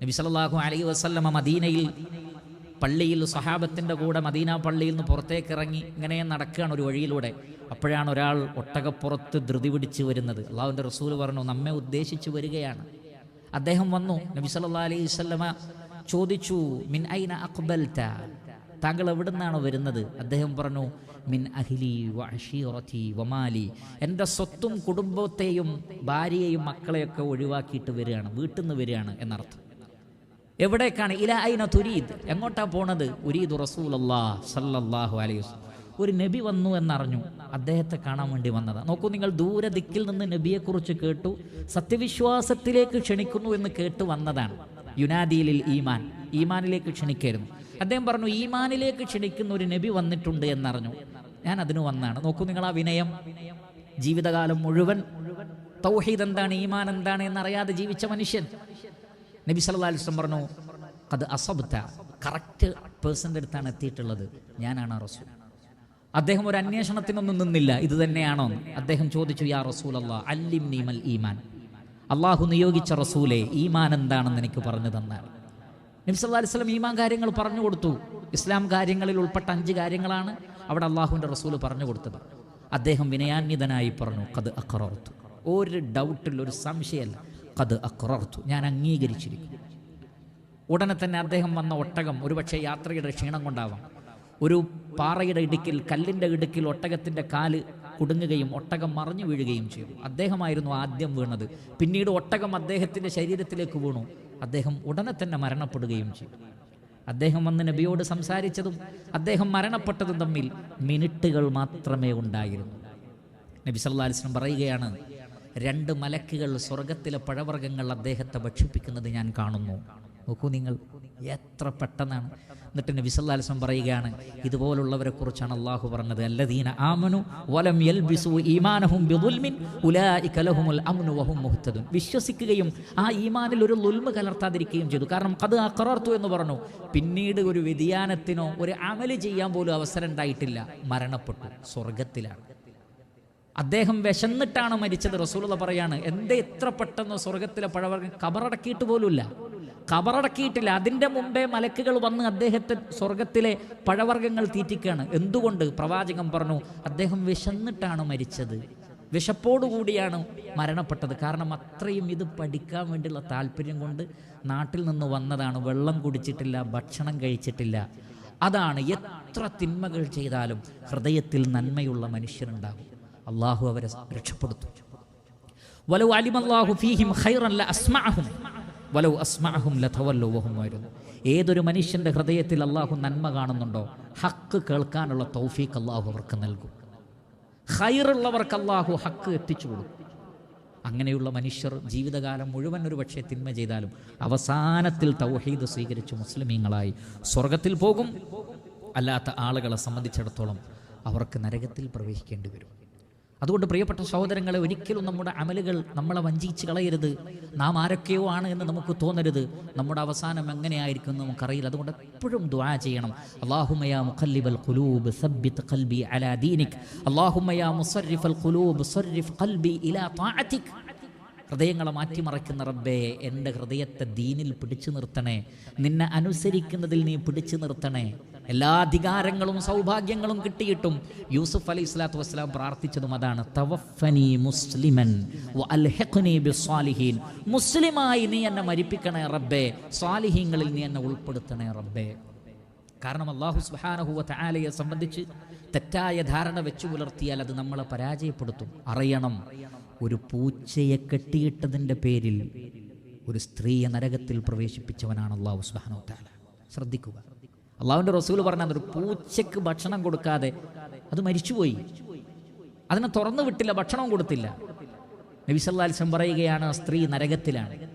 നബി സല്ലല്ലാഹു അലൈഹി വസല്ലമ മദീനയിൽ പള്ളിയിൽ സഹാബത്തിന്റെ കൂടെ മദീന പള്ളിയിൽ നിന്ന് പുറത്തേക്ക് ഇറങ്ങി ഇങ്ങനെ നടക്കുകയാണ് ഒരു വഴിയിലൂടെ. അപ്പോഴാണ് ഒരാൾ ഒട്ടകപ്പുറത്ത് ധൃതി പിടിച്ച് വരുന്നത്. അള്ളാഹുവിന്റെ റസൂൽ പറഞ്ഞു നമ്മെ ഉദ്ദേശിച്ച് വരികയാണ്. അദ്ദേഹം വന്നു നബി സല്ലാ അലൈഹി വസല്ലമ ചോദിച്ചു മിൻ ഐന അക്ബൽ താങ്കൾ എവിടെ നിന്നാണ് വരുന്നത്? അദ്ദേഹം പറഞ്ഞു മിൻ അഹിലി വഷീറത്തി വമാലി. എന്റെ സ്വത്തും കുടുംബത്തെയും ഭാര്യയെയും മക്കളെയൊക്കെ ഒഴിവാക്കിയിട്ട് വരികയാണ് വീട്ടിൽ നിന്ന് വരികയാണ് എന്നർത്ഥം. എവിടേക്കാണ്? ഇല ഐന തുരീദ്? എങ്ങോട്ടാ പോണത്? ഉരീദ് റസൂലല്ലാ സല്ലല്ലാഹു അലൈഹി വസല്ലം ഒരു നബി വന്നു എന്നറിഞ്ഞു. അദ്ദേഹത്തെ കാണാൻ വേണ്ടി വന്നതാണ് നോക്കൂ നിങ്ങൾ ദൂരെ ദിക്കിൽ നിന്ന് നബിയെക്കുറിച്ച് കേട്ടു സത്യവിശ്വാസത്തിലേക്ക് ക്ഷണിക്കുന്നു എന്ന് കേട്ട് വന്നതാണ്. യുനാദീലിൽ ഈമാൻ. ഈമാനിലേക്ക് ക്ഷണിക്കായിരുന്നു. അദ്ദേഹം പറഞ്ഞു ഈമാനിലേക്ക് ക്ഷണിക്കുന്ന ഒരു നബി വന്നിട്ടുണ്ട് എന്നറിഞ്ഞു. ഞാൻ അതിന് വന്നാണ് നോക്കൂ നിങ്ങൾ ആ വിനയം. ജീവിതകാലം മുഴുവൻ തൗഹീദ് എന്താണ് ഈമാൻ എന്താണ് എന്നറിയാതെ ജീവിച്ച മനുഷ്യൻ. നബി സല്ലല്ലാഹു അലൈഹി വസല്ലം പറഞ്ഞു അത് അസബ്ത. കറക്റ്റ് പേഴ്സന്റെ അടുത്താണ് എത്തിയിട്ടുള്ളത്. ഞാനാണ് റസൂൽ. അദ്ദേഹം ഒരു അന്വേഷണത്തിനൊന്നും നിന്നില്ല. ഇത് തന്നെയാണോ. അദ്ദേഹം ചോദിച്ചു യാ റസൂൽ അല്ലാ അല്ലിം നീമൽ ഈമാൻ. അള്ളാഹു നിയോഗിച്ച റസൂലെ ഈമാൻ എന്താണെന്ന് എനിക്ക് പറഞ്ഞു തന്നാൽ. നബി സല്ലല്ലാഹു അലൈഹി വസല്ലം ഈമാൻ കാര്യങ്ങൾ പറഞ്ഞു കൊടുത്തു. ഇസ്ലാം കാര്യങ്ങളിൽ ഉൾപ്പെട്ട അഞ്ച് കാര്യങ്ങളാണ് അവിടെ അള്ളാഹുവിന്റെ റസൂൽ പറഞ്ഞു കൊടുത്തത്. അദ്ദേഹം വിനയാന്വിതനായി പറഞ്ഞു കത് അക്കറോർത്തു ഒരു ഡൗട്ടിൽ ഒരു സംശയമല്ല. കത് അക്രർത്തു ഞാൻ അംഗീകരിച്ചിരിക്കുന്നു. ഉടനെ തന്നെ അദ്ദേഹം വന്ന ഒട്ടകം ഒരുപക്ഷെ യാത്രയുടെ ക്ഷീണം കൊണ്ടാവാം. ഒരു പാറയുടെ ഇടുക്കിൽ കല്ലിന്റെ ഇടുക്കിൽ ഒട്ടകത്തിന്റെ കാൽ കുടുങ്ങുകയും ഒട്ടകം മറിഞ്ഞു വീഴുകയും ചെയ്തു. അദ്ദേഹമായിരുന്നു ആദ്യം വീണത്. പിന്നീട് ഒട്ടകം അദ്ദേഹത്തിന്റെ ശരീരത്തിലേക്ക് വീണു. അദ്ദേഹം ഉടനെ തന്നെ മരണപ്പെടുകയും ചെയ്തു. അദ്ദേഹം വന്ന് നബിയോട് സംസാരിച്ചതും അദ്ദേഹം മരണപ്പെട്ടതും തമ്മിൽ മിനിറ്റുകൾ മാത്രമേ ഉണ്ടായിരുന്നു. നബി സല്ലല്ലാഹു അലൈഹി വസല്ലം പറയുകയാണ് രണ്ട് മലക്കുകൾ സ്വർഗത്തിലെ പഴവർഗങ്ങൾ അദ്ദേഹത്തെ ഭക്ഷിപ്പിക്കുന്നത് ഞാൻ കാണുന്നു. നോക്കൂ നിങ്ങൾ എത്ര പെട്ടെന്നാണ്. എന്നിട്ട് നബി വസല്ലം പറയുകയാണ് ഇതുപോലുള്ളവരെ കുറിച്ചാണ് അള്ളാഹു പറഞ്ഞത്. അല്ലദീന ആമനു വലം യൽബിസു ഈമാനഹും ബിദുൽമിൻ ഉലായിക ലഹുമുൽ അംനു വഹും മുഹ്തദുൻ. വിശ്വസിക്കുകയും ആ ഈമാനിൽ ഒരു ലുൽമ കലർത്താതിരിക്കുകയും ചെയ്തു. കാരണം അത് അക്കറർത്തു എന്ന് പറഞ്ഞു. പിന്നീട് ഒരു വ്യതിയാനത്തിനോ ഒരു അമൽ ചെയ്യാൻ പോലും അവസരം ഉണ്ടായിട്ടില്ല. മരണപ്പെട്ടു. സ്വർഗത്തിലാണ് അദ്ദേഹം വിശന്നിട്ടാണ് മരിച്ചത്. റസൂലത പറയാണ് എന്തേ എത്ര പെട്ടെന്ന് സ്വർഗത്തിലെ പഴവർഗം കബറടക്കിയിട്ട് പോലുമില്ല. കബറടക്കിയിട്ടില്ല. അതിന്റെ മുമ്പേ മലക്കുകൾ വന്ന് അദ്ദേഹത്തെ സ്വർഗത്തിലെ പഴവർഗങ്ങൾ തീറ്റിക്കുകയാണ്. എന്തുകൊണ്ട്? പ്രവാചകൻ പറഞ്ഞു അദ്ദേഹം വിശന്നിട്ടാണ് മരിച്ചത്. വിശപ്പോടുകൂടിയാണ് മരണപ്പെട്ടത്. കാരണം അത്രയും ഇത് പഠിക്കാൻ വേണ്ടിയുള്ള താല്പര്യം കൊണ്ട് നാട്ടിൽ നിന്ന് വന്നതാണ്. വെള്ളം കുടിച്ചിട്ടില്ല ഭക്ഷണം കഴിച്ചിട്ടില്ല. അതാണ് എത്ര തിന്മകൾ ചെയ്താലും ഹൃദയത്തിൽ നന്മയുള്ള മനുഷ്യരുണ്ടാകും. അള്ളാഹു അവരെ രക്ഷപ്പെടുത്തും. വലൗ അലിമല്ലാഹു ഫീഹിം ഖൈറൻ അസ്മാഹും വലവ് അസ്മാഹും ലതവല്ലു വഹും വരുന്നു ഏതൊരു മനുഷ്യന്റെ ഹൃദയത്തിൽ അള്ളാഹു നന്മ കാണുന്നുണ്ടോ ഹക്ക് കേൾക്കാനുള്ള തൗഫീഖ് അള്ളാഹു അവർക്ക് നൽകും. ഹൈറുള്ളവർക്ക് അള്ളാഹു ഹക്ക് എത്തിച്ചു കൊടുക്കും. അങ്ങനെയുള്ള മനുഷ്യർ ജീവിതകാലം മുഴുവൻ ഒരു പക്ഷേ തിന്മ ചെയ്താലും അവസാനത്തിൽ തൗഹീദ് സ്വീകരിച്ച് മുസ്ലിമീങ്ങളായി സ്വർഗത്തിൽ പോകും. അല്ലാത്ത ആളുകളെ സംബന്ധിച്ചിടത്തോളം അവർക്ക് നരകത്തിൽ പ്രവേശിക്കേണ്ടി വരും. അതുകൊണ്ട് പ്രിയപ്പെട്ട സഹോദരങ്ങളെ ഒരിക്കലും നമ്മുടെ അമലുകൾ നമ്മളെ വഞ്ചിച്ച് കളയരുത്. നാം ആരൊക്കെയോ ആണ് എന്ന് നമുക്ക് തോന്നരുത്. നമ്മുടെ അവസാനം എങ്ങനെയായിരിക്കും എന്ന് നമുക്കറിയില്ല. അതുകൊണ്ട് എപ്പോഴും ദ്വാ ചെയ്യണം. അള്ളാഹുമയ മുഖല്ലിബൽ ഖുലൂബ് സബ്ബിത് ഖൽബി അലാ ദീനിക്. അള്ളാഹുമയ മുസറിഫൽ ഖുലൂബ് സർരിഫ് ഖൽബി ഇലാ താഅതിക് ഹൃദയങ്ങളെ മാറ്റിമറയ്ക്കുന്ന റബ്ബേ എന്റെ ഹൃദയത്തെ ദീനിൽ പിടിച്ചു നിർത്തണേ. നിന്നെ അനുസരിക്കുന്നതിൽ നീ പിടിച്ചു നിർത്തണേ. എല്ലാ അധികാരങ്ങളും സൗഭാഗ്യങ്ങളും കിട്ടിയിട്ടും യൂസുഫ് അലൈഹി സ്വലാത്തു വസ്സലാം പ്രാർത്ഥിച്ചതും അതാണ്. തവഫനി മുസ്ലിമൻ അൽഹിഖ്നി മുസ്ലിമായി നീ എന്നെ മരിപ്പിക്കണേ റബ്ബേ. സ്വാലിഹീങ്ങളിൽ നീ എന്നെ ഉൾപ്പെടുത്തണേ റബ്ബേ. കാരണം അള്ളാഹു സുബാനഹുവ ആലയെ സംബന്ധിച്ച് തെറ്റായ ധാരണ വെച്ചു പുലർത്തിയാൽ അത് നമ്മളെ പരാജയപ്പെടുത്തും. അറിയണം ഒരു പൂച്ചയെ കെട്ടിയിട്ടതിന്റെ പേരിൽ ഒരു സ്ത്രീയെ നരകത്തിൽ പ്രവേശിപ്പിച്ചവനാണ് അള്ളാഹു സുബാനു താല ശ്രദ്ധിക്കുക. അള്ളാഹുവിന്റെ റസൂൽ പറഞ്ഞാൽ ഒരു പൂച്ചയ്ക്ക് ഭക്ഷണം കൊടുക്കാതെ അത് മരിച്ചുപോയി. അതിനെ തുറന്നു വിട്ടില്ല ഭക്ഷണവും കൊടുത്തില്ല. നബി സല്ലല്ലാഹു അലൈഹി വസല്ലം പറയുകയാണ് സ്ത്രീ നരകത്തിലാണ്.